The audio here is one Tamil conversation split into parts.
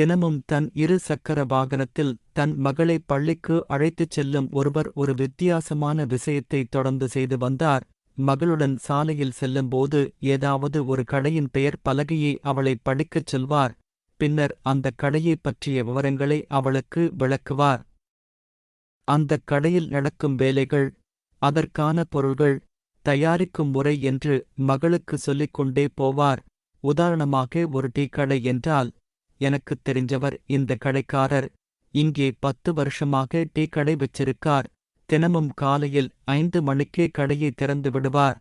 தினமும் தன் இரு சக்கர வாகனத்தில் தன் மகளை பள்ளிக்கு அழைத்துச் செல்லும் ஒருவர் ஒரு வித்தியாசமான விஷயத்தை தொடர்ந்து செய்து வந்தார். மகளுடன் சாலையில் செல்லும்போது ஏதாவது ஒரு கடையின் பெயர் பலகையை அவளை படிக்கச் சொல்வார். பின்னர் அந்த கடையைப் பற்றிய விவரங்களை அவளுக்கு விளக்குவார். அந்தக் கடையில் நடக்கும் வேலைகள் அதற்கான பொருள்கள் தயாரிக்கும் முறை என்று மகளுக்கு சொல்லிக்கொண்டே போவார். உதாரணமாக ஒரு டீ கடை என்றால் எனக்குத் தெரிஞ்சவர் இந்த கடைக்காரர். இங்கே பத்து வருஷமாக டீ கடை வச்சிருக்கார். தினமும் காலையில் ஐந்து மணிக்கே கடையை திறந்து விடுவார்.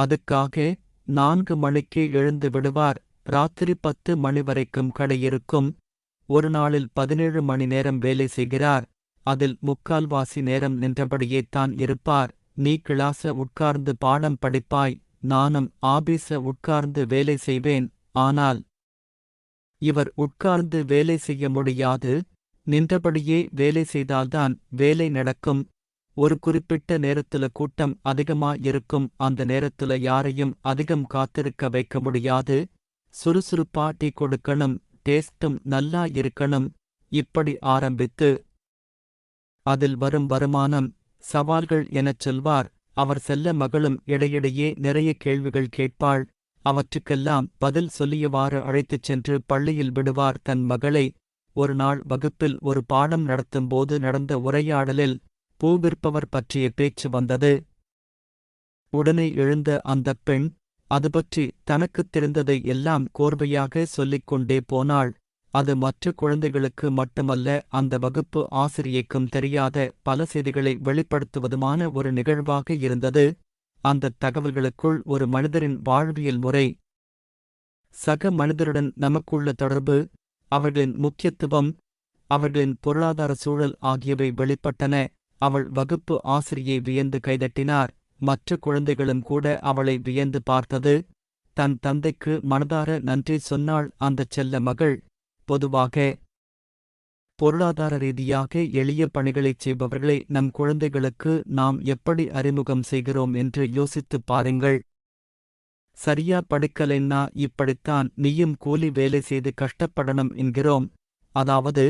அதுக்காக நான்கு மணிக்கே எழுந்து விடுவார். ராத்திரி பத்து மணி வரைக்கும் கடையிருக்கும் ஒரு நாளில் பதினேழு மணி நேரம் வேலை செய்கிறார். அதில் முக்கால்வாசி நேரம் நின்றபடியே தான் இருப்பார். நீ கிளாச உட்கார்ந்து பாடம் படிப்பாய். நானும் ஆபீஸ உட்கார்ந்து வேலை செய்வேன். ஆனால் இவர் உட்கார்ந்து வேலை செய்ய முடியாது. நின்றபடியே வேலை செய்தால்தான் வேலை நடக்கும். ஒரு குறிப்பிட்ட நேரத்துல கூட்டம் அதிகமா இருக்கும் அந்த நேரத்துல யாரையும் அதிகம் காத்திருக்க வைக்க முடியாது. சுறுசுறுப்பா டீ கொடுக்கணும் டேஸ்டும் நல்லா இருக்கணும். இப்படி ஆரம்பித்து அதில் வரும் வருமானம் சவால்கள் எனச் சொல்வார். அவர் செல்ல மகளும் இடையிடையே நிறைய கேள்விகள் கேட்பாள். அவற்றுக்கெல்லாம் பதில் சொல்லியவாறு அழைத்துச் சென்று பள்ளியில் விடுவார் தன் மகளை. ஒரு நாள் வகுப்பில் ஒரு பாடம் நடத்தும்போது நடந்த உரையாடலில் பூ விற்பவர் பற்றிய பேச்சு வந்தது. உடனே எழுந்த அந்தப் பெண் அதுபற்றி தனக்குத் தெரிந்ததை எல்லாம் கோர்வையாக சொல்லிக் கொண்டே போனாள். அது மற்ற குழந்தைகளுக்கு மட்டுமல்ல அந்த வகுப்பு ஆசிரியைக்கும் தெரியாத பல செய்திகளை வெளிப்படுத்துவதுமான ஒரு நிகழ்வாக இருந்தது. அந்தத் தகவல்களுக்குள் ஒரு மனிதரின் வாழ்வியல் முறை. சக மனிதருடன் நமக்குள்ள தொடர்பு அவர்களின் முக்கியத்துவம் அவர்களின் பொருளாதார சூழல் ஆகியவை வெளிப்பட்டன. அவள் வகுப்பு ஆசிரியை வியந்து கைதட்டினார். மற்ற குழந்தைகளும் கூட அவளை வியந்து பார்த்தது. தன் தந்தைக்கு மனதார நன்றி சொன்னாள் அந்தச் செல்ல மகள். பொதுவாக பொருளாதார ரீதியாக எளிய பணிகளைச் செய்பவர்களை நம் குழந்தைகளுக்கு நாம் எப்படி அறிமுகம் செய்கிறோம் என்று யோசித்துப் பாருங்கள். சரியா படிக்கலைன்னா இப்படித்தான் நீயும் கூலி வேலை செய்து கஷ்டப்படணும் என்கிறோம். அதாவது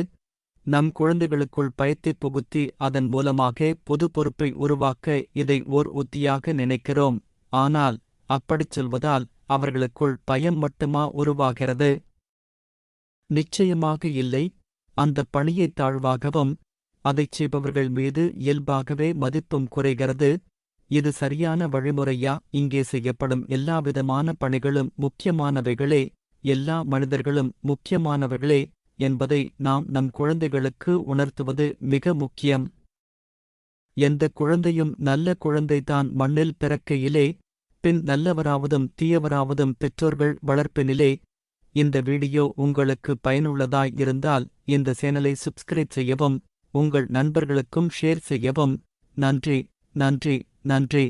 நம் குழந்தைகளுக்குள் பயத்தை புகுத்தி அதன் மூலமாக பொது பொறுப்பை உருவாக்க இதை ஓர் உத்தியாக நினைக்கிறோம். ஆனால் அப்படிச் சொல்வதால் அவர்களுக்குள் பயம் மட்டுமா உருவாகிறது? நிச்சயமாக இல்லை. அந்த பணியை தாழ்வாகவும் அதைச் செய்பவர்கள் மீது இயல்பாகவே மதிப்பும் குறைகிறது. இது சரியான வழிமுறையா? இங்கே செய்யப்படும் எல்லாவிதமான பணிகளும் முக்கியமானவைகளே. எல்லா மனிதர்களும் முக்கியமானவர்களே என்பதை நாம் நம் குழந்தைகளுக்கு உணர்த்துவது மிக முக்கியம். எந்த குழந்தையும் நல்ல குழந்தைதான் மண்ணில் பிறக்கையிலே பின் நல்லவராவதும் தீயவராவதும் பெற்றோர்கள் வளர்ப்பினிலே இந்த வீடியோ உங்களுக்கு பயனுள்ளதாய் இருந்தால் இந்த சேனலை சப்ஸ்கிரைப் செய்யவும் உங்கள் நண்பர்களுக்கும் ஷேர் செய்யவும். நன்றி நன்றி நன்றி.